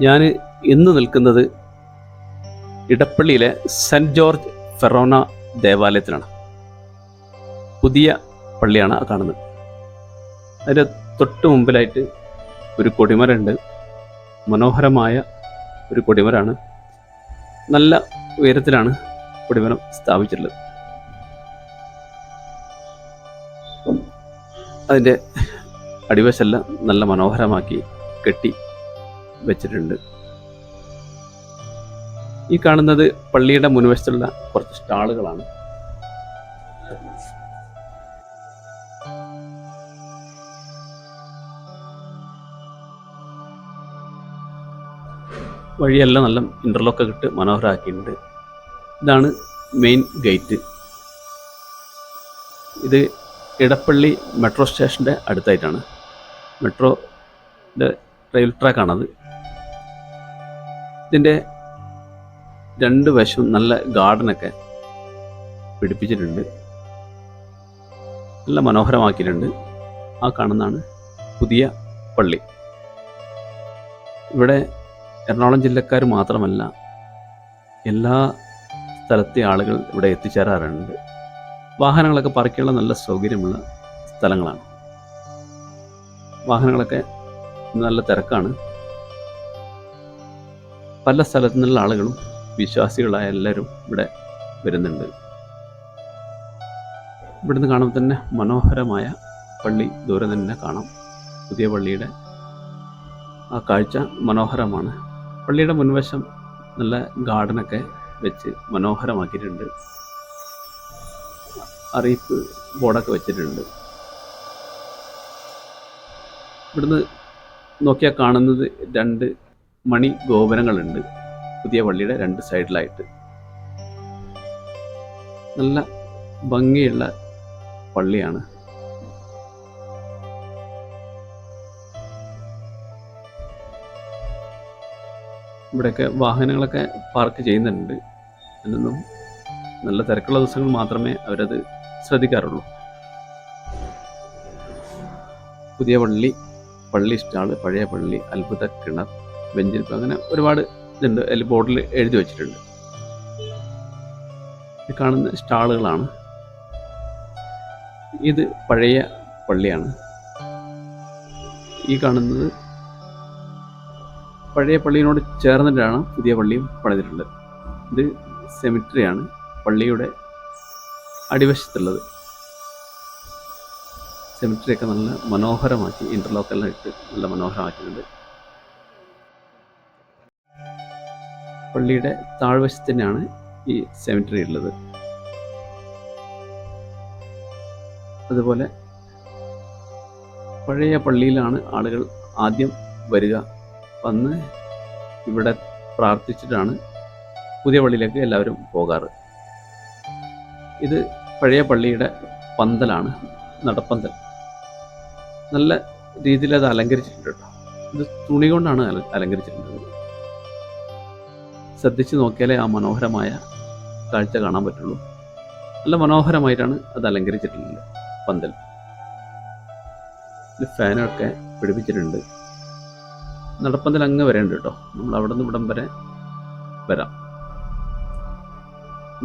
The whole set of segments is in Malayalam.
ഞാൻ ഇന്ന് നിൽക്കുന്നത് ഇടപ്പള്ളിയിലെ സെന്റ് ജോർജ് ഫെറോണ ദേവാലയത്തിലാണ്. പുതിയ പള്ളിയാണ് കാണുന്നത്. അതിന്റെ തൊട്ട് മുമ്പിലായിട്ട് ഒരു കൊടിമരമുണ്ട്. മനോഹരമായ ഒരു കൊടിമരമാണ്. നല്ല ഉയരത്തിലാണ് കൊടിമരം സ്ഥാപിച്ചിട്ടുള്ളത്. അതിന്റെ അടിവശെല്ലാം നല്ല മനോഹരമാക്കി കെട്ടി വെച്ചിട്ടുണ്ട്. ഈ കാണുന്നത് പള്ളിയുടെ മുൻവശത്തുള്ള കുറച്ച് സ്റ്റാളുകളാണ്. വഴിയെല്ലാം നല്ല ഇന്റർലോക്കൊക്കെ ഇട്ട് മനോഹരമാക്കിയിട്ടുണ്ട് ഇതാണ് മെയിൻ ഗേറ്റ് ഇത് ഇടപ്പള്ളി മെട്രോ സ്റ്റേഷന്റെ അടുത്തായിട്ടാണ്. മെട്രോന്റെ റെയിൽ ട്രാക്കാണത് ഇതിന്റെ രണ്ട് വശവും നല്ല ഗാർഡനൊക്കെ പിടിപ്പിച്ചിട്ടുണ്ട്. നല്ല മനോഹരമാക്കിയിട്ടുണ്ട്. ആ കാണുന്നതാണ് പുതിയ പള്ളി. ഇവിടെ എറണാകുളം ജില്ലക്കാർ മാത്രമല്ല എല്ലാ സ്ഥലത്തെ ആളുകൾ ഇവിടെ എത്തിച്ചേരാറുണ്ട്. വാഹനങ്ങളൊക്കെ പറിക്കാനുള്ള നല്ല സൗകര്യമുള്ള സ്ഥലങ്ങളാണ്. വാഹനങ്ങളൊക്കെ നല്ല തിരക്കാണ്. പല സ്ഥലത്തു നിന്നുള്ള ആളുകളും വിശ്വാസികളായ എല്ലാവരും ഇവിടെ വരുന്നുണ്ട്. ഇവിടുന്ന് കാണുമ്പോൾ തന്നെ മനോഹരമായ പള്ളി ദൂരെ തന്നെ കാണാം. പുതിയ പള്ളിയുടെ ആ കാഴ്ച മനോഹരമാണ്. പള്ളിയുടെ മുൻവശം നല്ല ഗാർഡനൊക്കെ വെച്ച് മനോഹരമാക്കിയിട്ടുണ്ട്. അറിയിപ്പ് ബോർഡൊക്കെ വെച്ചിട്ടുണ്ട്. ഇവിടുന്ന് നോക്കിയാൽ കാണുന്നത് രണ്ട് മണി ഗോപുരങ്ങളുണ്ട്. പുതിയ പള്ളിയുടെ രണ്ട് സൈഡിലായിട്ട്. നല്ല ഭംഗിയുള്ള പള്ളിയാണ്. ഇവിടെയൊക്കെ വാഹനങ്ങളൊക്കെ പാർക്ക് ചെയ്യുന്നുണ്ട്. എന്നൊന്നും നല്ല തിരക്കുള്ള ദിവസങ്ങൾ മാത്രമേ അവരത് ശ്രദ്ധിക്കാറുള്ളൂ. പുതിയ പള്ളി പള്ളി സ്റ്റാൾ പഴയ പള്ളി അത്ഭുത കിണർ വെഞ്ചിരിപ്പ് അങ്ങനെ ഒരുപാട് ഇതുണ്ട്. അതിൽ ബോർഡിൽ എഴുതി വെച്ചിട്ടുണ്ട്. ഈ കാണുന്ന സ്റ്റാളുകളാണ്. ഇത് പഴയ പള്ളിയാണ്. ഈ കാണുന്നത് പഴയ പള്ളിയിനോട് ചേർന്നിട്ടാണ് പുതിയ പള്ളിയും പണിതിട്ടുള്ളത്. ഇത് സെമിറ്ററിയാണ്. പള്ളിയുടെ അടിവശത്തുള്ളത്. സെമിറ്ററിയൊക്കെ നല്ല മനോഹരമാക്കി ഇന്റർലോക്കെല്ലാം ഇട്ട് നല്ല മനോഹരമാക്കിയിട്ടുണ്ട്. പള്ളിയുടെ താഴ്വശത്ത് തന്നെയാണ് ഈ സെമിറ്ററി ഉള്ളത്. അതുപോലെ പഴയ പള്ളിയിലാണ് ആളുകൾ ആദ്യം വരിക. വന്ന് ഇവിടെ പ്രാർത്ഥിച്ചിട്ടാണ് പുതിയ പള്ളിയിലേക്ക് എല്ലാവരും പോകാറ്. ഇത് പഴയ പള്ളിയുടെ പന്തലാണ് നടപ്പന്തൽ. നല്ല രീതിയിൽ അത് അലങ്കരിച്ചിട്ടുണ്ട് കേട്ടോ. ഇത് തുണി കൊണ്ടാണ് അല- അലങ്കരിച്ചിട്ടുള്ളത്. ശ്രദ്ധിച്ച് നോക്കിയാലേ ആ മനോഹരമായ കാഴ്ച കാണാൻ പറ്റുള്ളൂ. നല്ല മനോഹരമായിട്ടാണ് അത് അലങ്കരിച്ചിട്ടുള്ളത്. പന്തൽ. ഫാനൊക്കെ പിടിപ്പിച്ചിട്ടുണ്ട്. നടപ്പന്തൽ അങ്ങ് വരേണ്ട കേട്ടോ. നമ്മൾ അവിടെ നിന്ന് ഇവിടം വരെ വരാം.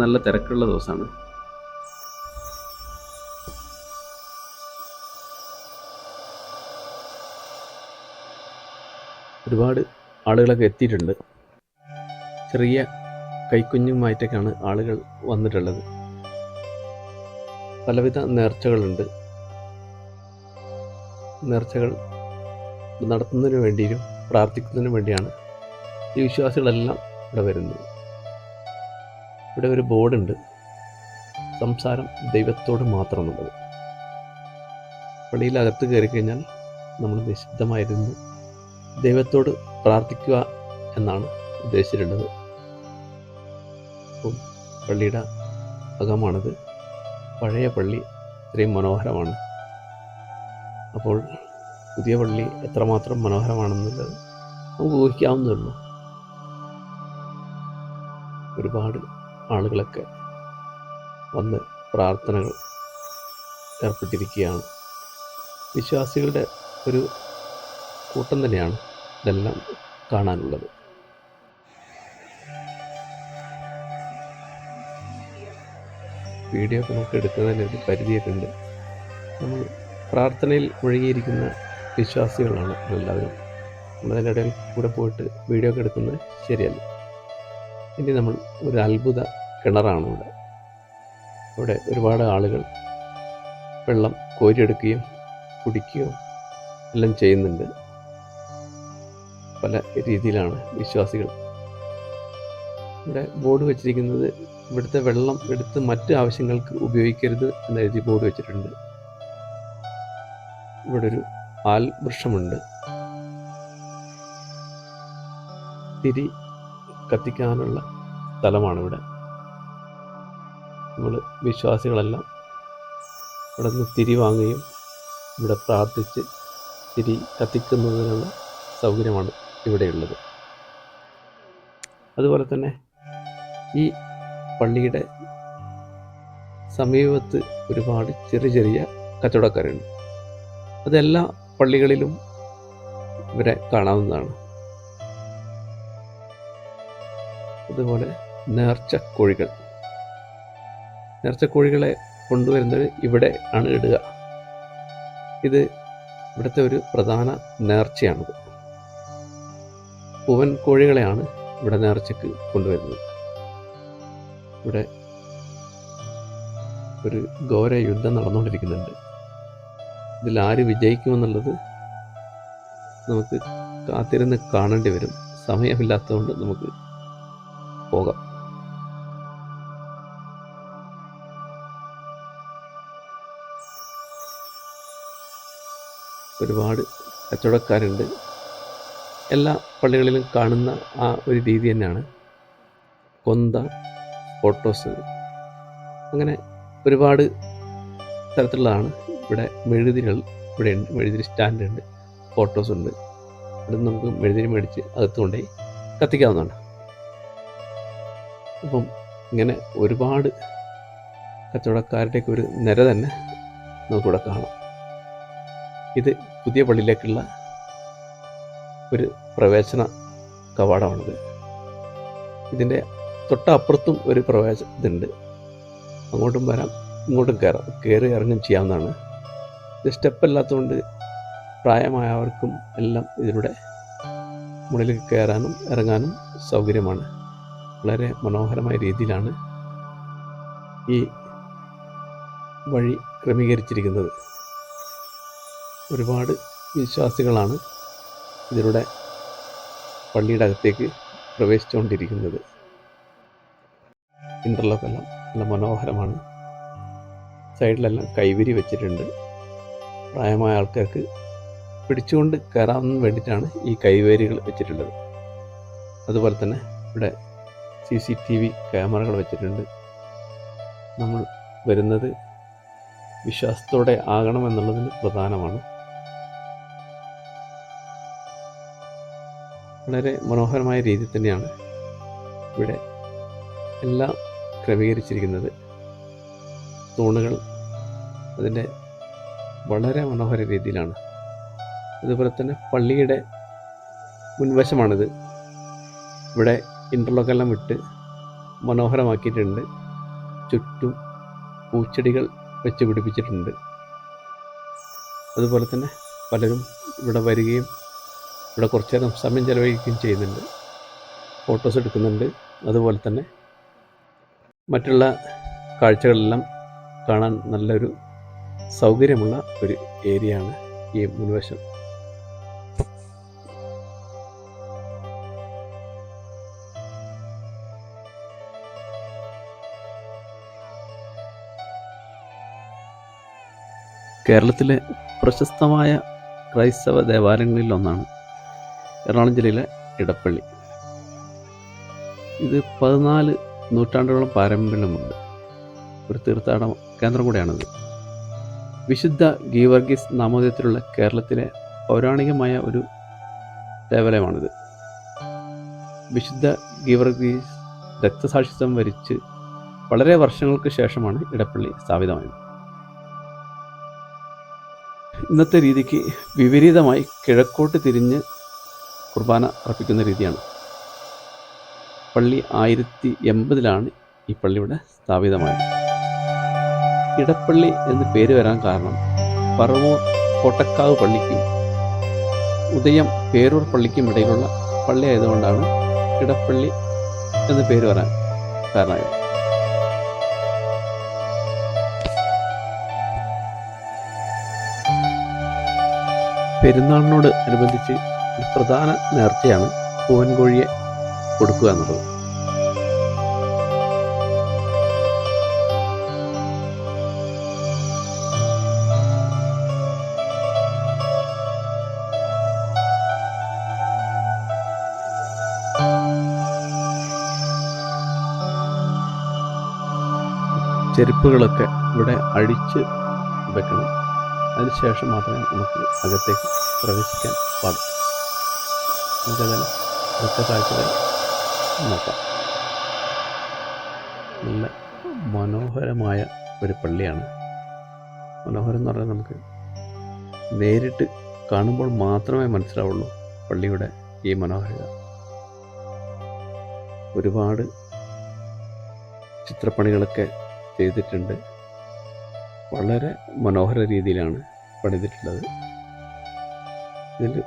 നല്ല തിരക്കുള്ള ദിവസമാണ്. ഒരുപാട് ആളുകളൊക്കെ എത്തിയിട്ടുണ്ട്. ചെറിയ കൈക്കുഞ്ഞുമായിട്ടൊക്കെയാണ് ആളുകൾ വന്നിട്ടുള്ളത്. പലവിധ നേർച്ചകളുണ്ട്. നേർച്ചകൾ നടത്തുന്നതിന് വേണ്ടിയും പ്രാർത്ഥിക്കുന്നതിനു വേണ്ടിയാണ് ഈ വിശ്വാസികളെല്ലാം ഇവിടെ വരുന്നത്. ഇവിടെ ഒരു ബോർഡുണ്ട്. സംസാരം ദൈവത്തോട് മാത്രമെന്നുള്ളത്. പള്ളിയിലകത്ത് കയറി കഴിഞ്ഞാൽ നമ്മൾ നിശബ്ദമായിരുന്നു ദൈവത്തോട് പ്രാർത്ഥിക്കുക എന്നാണ് ഉദ്ദേശിച്ചിട്ടുള്ളത്. അപ്പം പള്ളിയുടെ അകമാണത്. പഴയ പള്ളി ഇത്രയും മനോഹരമാണ്. അപ്പോൾ പുതിയ പള്ളി എത്രമാത്രം മനോഹരമാണെന്നുള്ളത് നമുക്ക് ഊഹിക്കാവുന്നതേ ഉള്ളൂ. ഒരുപാട് ആളുകളൊക്കെ വന്ന് പ്രാർത്ഥനകൾ ഏർപ്പെട്ടിരിക്കുകയാണ്. വിശ്വാസികളുടെ ഒരു കൂട്ടം തന്നെയാണ് ഇതെല്ലാം കാണാനുള്ളത്. വീഡിയോ ഒക്കെ നമുക്ക് എടുക്കുന്നതിന് ഒരു പരിധിയൊക്കെ ഉണ്ട് നമ്മൾ പ്രാർത്ഥനയിൽ ഒഴുകിയിരിക്കുന്ന വിശ്വാസികളാണ് എല്ലാവരും നമ്മളതിന്റെ ഇടയിൽ കൂടെ പോയിട്ട് വീഡിയോ ഒക്കെ എടുക്കുന്നത് ശരിയല്ല. ഇനി നമ്മൾ ഒരു അത്ഭുത കിണറാണ് ഇവിടെ. ഇവിടെ ഒരുപാട് ആളുകൾ വെള്ളം കോരിയെടുക്കുകയും കുടിക്കുകയും എല്ലാം ചെയ്യുന്നുണ്ട്. പല രീതിയിലാണ് വിശ്വാസികൾ ഇവിടെ ബോർഡ് വെച്ചിരിക്കുന്നത് ഇവിടുത്തെ വെള്ളം എടുത്ത് മറ്റ് ആവശ്യങ്ങൾക്ക് ഉപയോഗിക്കരുത് എന്ന് എഴുതി ബോർഡ് വെച്ചിട്ടുണ്ട്. ഇവിടെ ഒരു ആൽ വൃക്ഷമുണ്ട്. തിരി കത്തിക്കാനുള്ള സ്ഥലമാണ് ഇവിടെ. നമ്മൾ വിശ്വാസികളെല്ലാം ഇവിടെ നിന്ന് തിരി വാങ്ങുകയും ഇവിടെ പ്രാർത്ഥിച്ച് തിരി കത്തിക്കുന്നതിനുള്ള സൗകര്യമാണ് ഇവിടെയുള്ളത്. അതുപോലെ തന്നെ ഈ പള്ളിയുടെ സമീപത്ത് ഒരുപാട് ചെറിയ ചെറിയ കച്ചവടക്കാരുണ്ട്. അതെല്ലാ പള്ളികളിലും ഇവരെ കാണാവുന്നതാണ്. അതുപോലെ നേർച്ച കോഴികൾ നേർച്ച കോഴികളെ കൊണ്ടുവരുന്നത് ഇവിടെ ആണ് ഇടുക. ഇത് ഇവിടുത്തെ ഒരു പ്രധാന നേർച്ചയാണിത്. പൂവൻ കോഴികളെയാണ് ഇവിടെ നേർച്ചയ്ക്ക് കൊണ്ടുവരുന്നത്. ഇവിടെ ഒരു ഘോര യുദ്ധം നടന്നുകൊണ്ടിരിക്കുന്നുണ്ട്. ഇതിൽ ആര് വിജയിക്കുമെന്നുള്ളത് നമുക്ക് കാത്തിരുന്ന് കാണേണ്ടി വരും. സമയമില്ലാത്തതുകൊണ്ട് നമുക്ക് പോകാം. ഒരുപാട് കച്ചവടക്കാരുണ്ട്. എല്ലാ പള്ളികളിലും കാണുന്ന ആ ഒരു രീതി തന്നെയാണ്. കൊന്ത ഫോട്ടോസ് അങ്ങനെ ഒരുപാട് തരത്തിലുള്ളതാണ്. ഇവിടെ മെഴുതിരികൾ ഇവിടെ ഉണ്ട്. മെഴുതിരി സ്റ്റാൻഡ് ഉണ്ട്. ഫോട്ടോസ് ഉണ്ട്. അവിടെ നമുക്ക് മെഴുതിരി മേടിച്ച് അകത്ത് കൊണ്ടുപോയി കത്തിക്കാവുന്നതാണ്. അപ്പം ഇങ്ങനെ ഒരുപാട് കച്ചവടക്കാരുടെയൊക്കെ ഒരു നിര തന്നെ നമുക്കിവിടെ കാണാം. ഇത് പുതിയ പള്ളിയിലേക്കുള്ള ഒരു പ്രവേശന കവാടമാണിത്. ഇതിന്റെ തൊട്ടപ്പുറത്തും ഒരു പ്രവേശ ഇതുണ്ട്. അങ്ങോട്ടും വരാം ഇങ്ങോട്ടും കയറാം. കയറി ഇറങ്ങും ചെയ്യാവുന്നതാണ്. ഇത് സ്റ്റെപ്പ് അല്ലാത്തതുകൊണ്ട് പ്രായമായവർക്കും എല്ലാം ഇതിലൂടെ മുകളിൽ കയറാനും ഇറങ്ങാനും സൗകര്യമാണ്. വളരെ മനോഹരമായ രീതിയിലാണ് ഈ വഴി ക്രമീകരിച്ചിരിക്കുന്നത്. ഒരുപാട് വിശ്വാസികളാണ് ഇതിലൂടെ പള്ളിയുടെ അകത്തേക്ക് പ്രവേശിച്ചുകൊണ്ടിരിക്കുന്നത്. ഇന്റർലോക്കെല്ലാം നല്ല മനോഹരമാണ്. സൈഡിലെല്ലാം കൈവിരി വെച്ചിട്ടുണ്ട്. പ്രായമായ ആൾക്കാർക്ക് പിടിച്ചുകൊണ്ട് കയറാൻ വേണ്ടിയിട്ടാണ് ഈ കൈവേരികൾ വെച്ചിട്ടുള്ളത്. അതുപോലെ തന്നെ ഇവിടെ സി സി ടി വി ക്യാമറകൾ വെച്ചിട്ടുണ്ട്. നമ്മൾ വരുന്നത് വിശ്വാസത്തോടെ ആകണമെന്നുള്ളതിന് പ്രധാനമാണ്. വളരെ മനോഹരമായ രീതിയിൽ തന്നെയാണ് ഇവിടെ എല്ലാം ക്രമീകരിച്ചിരിക്കുന്നത്. തൂണുകൾ അതിന്റെ വളരെ മനോഹര രീതിയിലാണ്. അതുപോലെ തന്നെ പള്ളിയുടെ മുൻവശമാണിത്. ഇവിടെ ഇന്റർലോക്കെല്ലാം വിട്ട് മനോഹരമാക്കിയിട്ടുണ്ട്. ചുറ്റും പൂച്ചെടികൾ വെച്ച് പിടിപ്പിച്ചിട്ടുണ്ട്. അതുപോലെ തന്നെ പലരും ഇവിടെ വരികയും ഇവിടെ കുറച്ച് നേരം സമയം ചെലവഴിക്കുകയും ചെയ്യുന്നുണ്ട്. ഫോട്ടോസ് എടുക്കുന്നുണ്ട്. അതുപോലെ തന്നെ മറ്റുള്ള കാഴ്ചകളെല്ലാം കാണാൻ നല്ലൊരു സൗകര്യമുള്ള ഒരു ഏരിയയാണ് ഈ മുൻവശം. കേരളത്തിലെ പ്രശസ്തമായ ക്രൈസ്തവ ദേവാലയങ്ങളിൽ ഒന്നാണ് എറണാകുളം ജില്ലയിലെ ഇടപ്പള്ളി. ഇത് പതിനാല് നൂറ്റാണ്ടുകളോളം പാരമ്പര്യമുണ്ട്. ഒരു തീർത്ഥാടന കേന്ദ്രം കൂടിയാണിത്. വിശുദ്ധ ഗീവർഗീസ് നാമോദയത്തിലുള്ള കേരളത്തിലെ പൗരാണികമായ ഒരു ദേവാലയമാണിത്. വിശുദ്ധ ഗീവർഗീസ് രക്തസാക്ഷിത്വം വരിച്ച് വളരെ വർഷങ്ങൾക്ക് ശേഷമാണ് ഇടപ്പള്ളി സ്ഥാപിതമായത്. ഇന്നത്തെ രീതിക്ക് വിപരീതമായി കിഴക്കോട്ട് തിരിഞ്ഞ് കുർബാന അർപ്പിക്കുന്ന രീതിയാണ്. പള്ളി ആയിരത്തി എൺപതിലാണ് ഈ പള്ളി ഇവിടെ സ്ഥാപിതമായത്. ഇടപ്പള്ളി എന്ന് പേര് വരാൻ കാരണം പറവൂർ കോട്ടക്കാവ് പള്ളിക്കും ഉദയം പേരൂർ പള്ളിക്കും ഇടയിലുള്ള പള്ളി ആയതുകൊണ്ടാണ് ഇടപ്പള്ളി എന്ന് പേര് വരാൻ കാരണമായത്. പെരുന്നാളിനോട് അനുബന്ധിച്ച് പ്രധാന നേർച്ചയാണ് പൂവൻകോഴിയെ കൊടുക്കുക എന്നുള്ളത്. ചെരുപ്പുകളൊക്കെ ഇവിടെ അഴിച്ച് വെക്കണം. അതിനുശേഷം മാത്രമേ നമുക്ക് അകത്തേക്ക് പ്രവേശിക്കാൻ പാടും നമുക്കതിന് ഒറ്റ കാഴ്ചകൾ നോക്കാം. നല്ല മനോഹരമായ ഒരു പള്ളിയാണ്. മനോഹരം എന്ന് പറഞ്ഞാൽ നമുക്ക് നേരിട്ട് കാണുമ്പോൾ മാത്രമേ മനസ്സിലാവുള്ളൂ പള്ളിയുടെ ഈ മനോഹരത. ഒരുപാട് ചിത്രപ്പണികളൊക്കെ ചെയ്തിട്ടുണ്ട്. വളരെ മനോഹര രീതിയിലാണ് പണിതിട്ടുള്ളത്. ഇതിൽ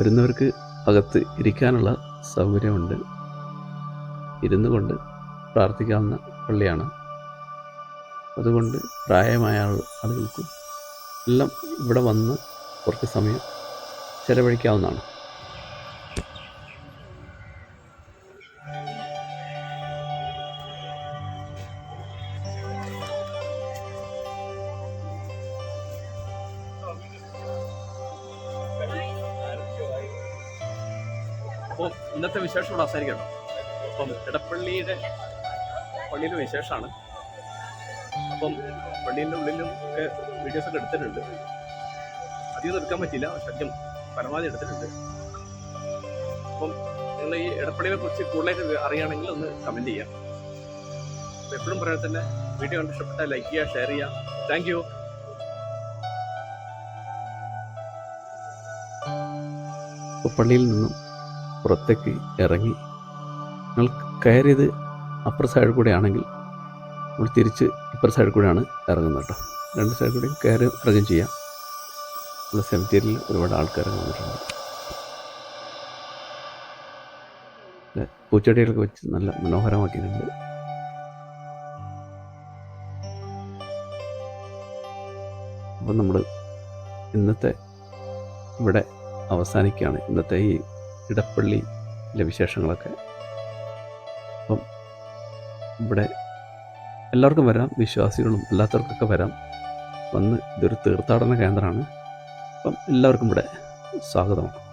വരുന്നവർക്ക് അകത്ത് ഇരിക്കാനുള്ള സൗകര്യമുണ്ട്. ഇരുന്നു കൊണ്ട് പ്രാർത്ഥിക്കാവുന്ന പള്ളിയാണ്. അതുകൊണ്ട് പ്രായമായ ആളുകൾക്കും എല്ലാം ഇവിടെ വന്ന് കുറച്ച് സമയം ചെലവഴിക്കാവുന്നതാണ്. അപ്പോൾ ഇന്നത്തെ വിശേഷം ഇവിടെ അവസാനിക്കണം അപ്പം ഇടപ്പള്ളിയുടെ പള്ളിയിലെ വിശേഷമാണ്. അപ്പം പള്ളീന്റെ ഉള്ളിലും ഒക്കെ വീഡിയോസ് ഒക്കെ എടുത്തിട്ടുണ്ട്. അധികം എടുക്കാൻ പറ്റില്ല സത്യം പരമാവധി എടുത്തിട്ടുണ്ട്. അപ്പം നിങ്ങൾ ഈ ഇടപ്പള്ളിയെ കുറിച്ച് കൂടുതലായിട്ട് അറിയുകയാണെങ്കിൽ ഒന്ന് കമന്റ് ചെയ്യാം. അപ്പോൾ എപ്പോഴും പറയാൻ തന്നെ വീഡിയോ കണ്ട് ഇഷ്ടപ്പെട്ടാൽ ലൈക്ക് ചെയ്യുക ഷെയർ ചെയ്യുക. താങ്ക് പള്ളിയിൽ നിന്നും പുറത്തേക്ക് ഇറങ്ങി. നിങ്ങൾ കയറിയത് അപ്പുറ സൈഡിൽ കൂടെ ആണെങ്കിൽ നമ്മൾ തിരിച്ച് ഇപ്പുറ സൈഡിൽ കൂടെയാണ് ഇറങ്ങുന്നത് കേട്ടോ. രണ്ട് സൈഡിൽ കൂടെയും കയറി ഇറങ്ങുകയും ചെയ്യാം. നമ്മുടെ സെമിത്തേരിയിൽ ഒരുപാട് ആൾക്കാർ വന്നിട്ടുണ്ട്. പൂച്ചെടികളൊക്കെ വെച്ച് നല്ല മനോഹരമാക്കിയിട്ടുണ്ട്. അപ്പം നമ്മൾ ഇന്നത്തെ ഇവിടെ അവസാനിക്കുകയാണ്. ഇന്നത്തെ ഈ ഇടപ്പള്ളിയിലെ വിശേഷങ്ങളൊക്കെ. അപ്പം ഇവിടെ എല്ലാവർക്കും വരാം വിശ്വാസികളും അല്ലാത്തവർക്കൊക്കെ വരാം. വന്ന് ഇതൊരു തീർത്ഥാടന കേന്ദ്രമാണ്. അപ്പം എല്ലാവർക്കും ഇവിടെ സ്വാഗതമാണ്.